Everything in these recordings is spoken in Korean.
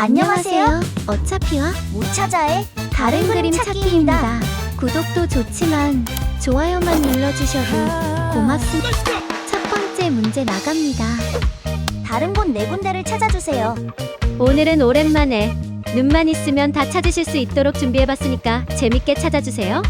안녕하세요. 어차피와 무차자의 다른 그림 찾기입니다. 구독도 좋지만 좋아요만 눌러주셔도 고맙습니다. 첫 번째 문제 나갑니다. 다른 곳 네 군데를 찾아주세요. 오늘은 오랜만에 눈만 있으면 다 찾으실 수 있도록 준비해봤으니까 재밌게 찾아주세요.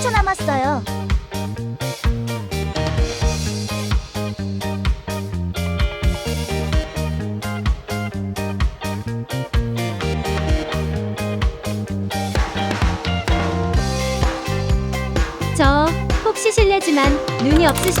30초 남았어요. 저 혹시 실례지만 눈이 없으시...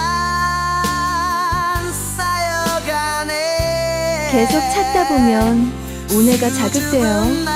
계속 찾다 보면 운해가 자극돼요.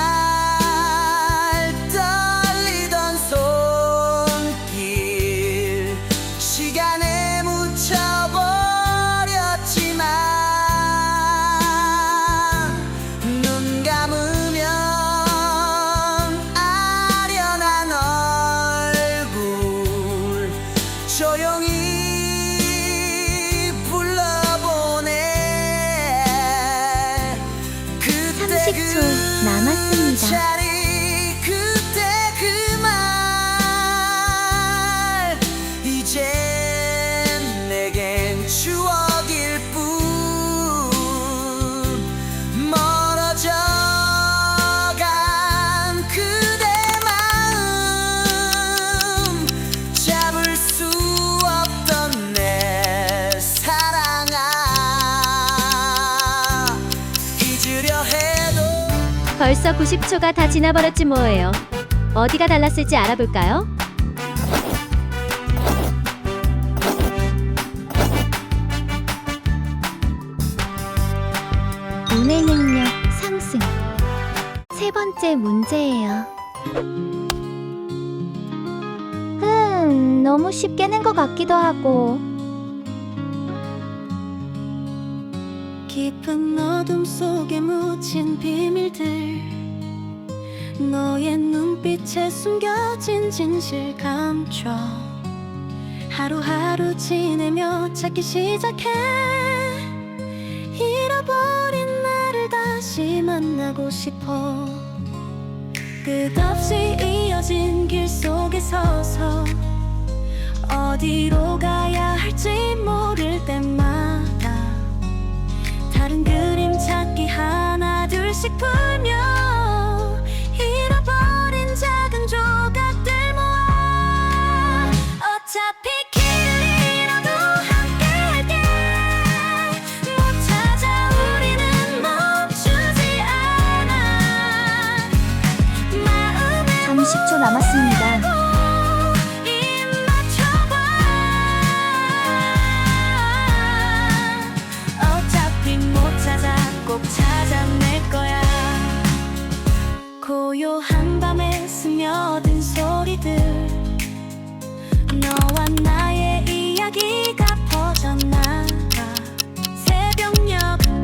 벌써 90초가 다 지나버렸지 뭐예요. 어디가 달랐을지 알아볼까요? 운의 능력 상승. 세 번째 문제예요. 음, 너무 쉽게 낸 것 같기도 하고. 깊은 어둠 속에 묻힌 비밀들. 너의 눈빛에 숨겨진 진실 감춰. 하루하루 지내며 찾기 시작해. 잃어버린 나를 다시 만나고 싶어. 끝없이 이어진 길 속에 서서 어디로 가야 할지 모를 때마 다 다른 그림 찾기 하나 둘씩 풀며 잃어버린 작은 조각들 모아. 어차피 길 잃어도 함께할게. 못 찾아 우리는 멈추지 않아. 마음에 30초 남았습니다. 이야기가 퍼져나가 새벽녘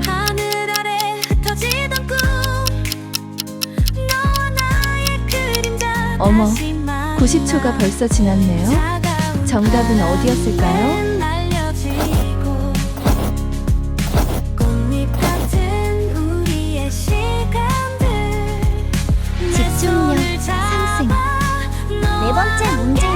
하늘 아래 흩어지던 꿈 너와 나의 그림자 어머, 다시 90초가 벌써 지났네요. 차가운 정답은 어디였을까요? 날려지고 꽃잎 같은 우리의 시간들 내 집중력 손을 상승. 잡아 네 번째 문제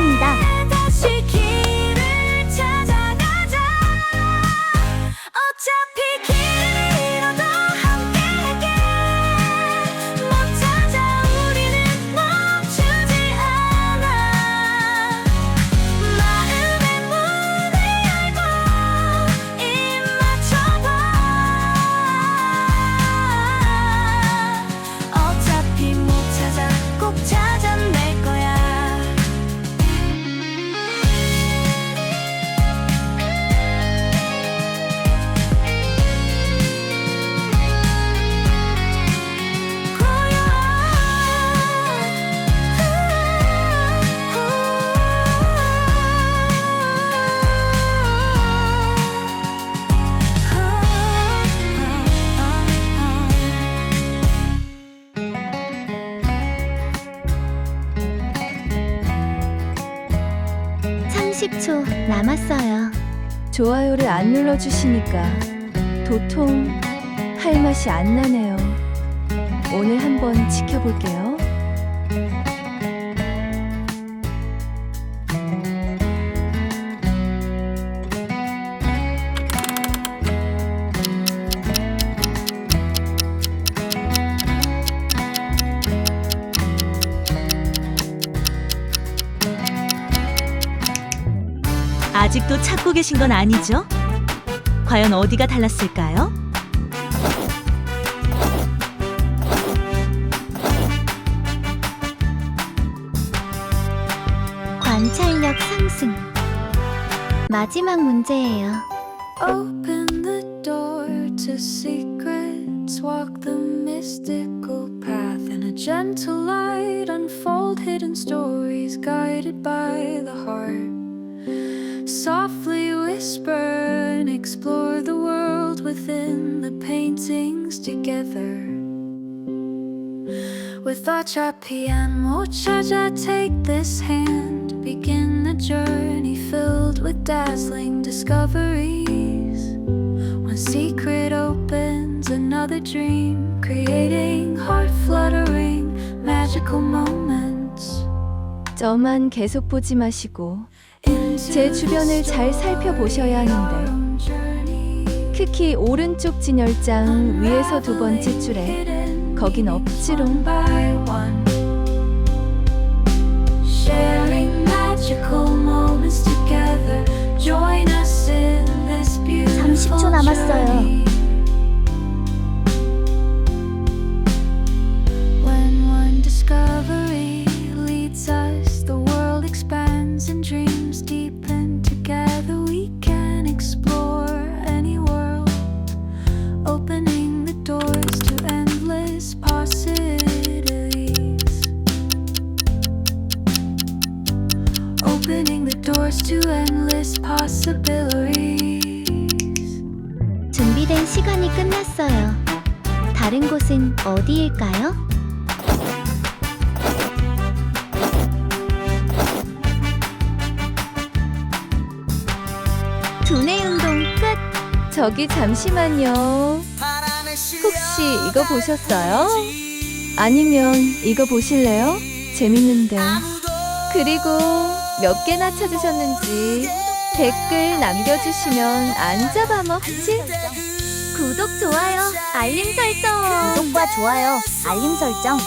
30초 남았어요. 좋아요를 안 눌러주시니까 도통 할 맛이 안 나네요. 오늘 한번 지켜볼게요. 아직도 찾고 계신 건 아니죠? 과연 어디가 달랐을까요? 관찰력 상승. 마지막 문제예요. Open the door to secrets, walk the mystical path in a gentle light, unfold hidden stories guided by the heart. Softly whisper and explore the world within the paintings together. With 어차피 안못 찾아 take this hand Begin a journey filled with dazzling discoveries One secret opens another dream Creating heart-fluttering magical moments 저만 계속 보지 마시고 제 주변을 잘 살펴보셔야 하는데. 특히 오른쪽 진열장 위에서 두 번째 줄에 거긴 없지롱. 준비된 시간이 끝났어요. 다른 곳은 어디일까요? 두뇌 운동 끝. 저기 잠시만요. 혹시 이거 보셨어요? 아니면 이거 보실래요? 재밌는데. 그리고 몇 개나 찾으셨는지 댓글 남겨주시면 안 잡아먹지? 구독, 좋아요, 알림 설정. 구독과 좋아요, 알림 설정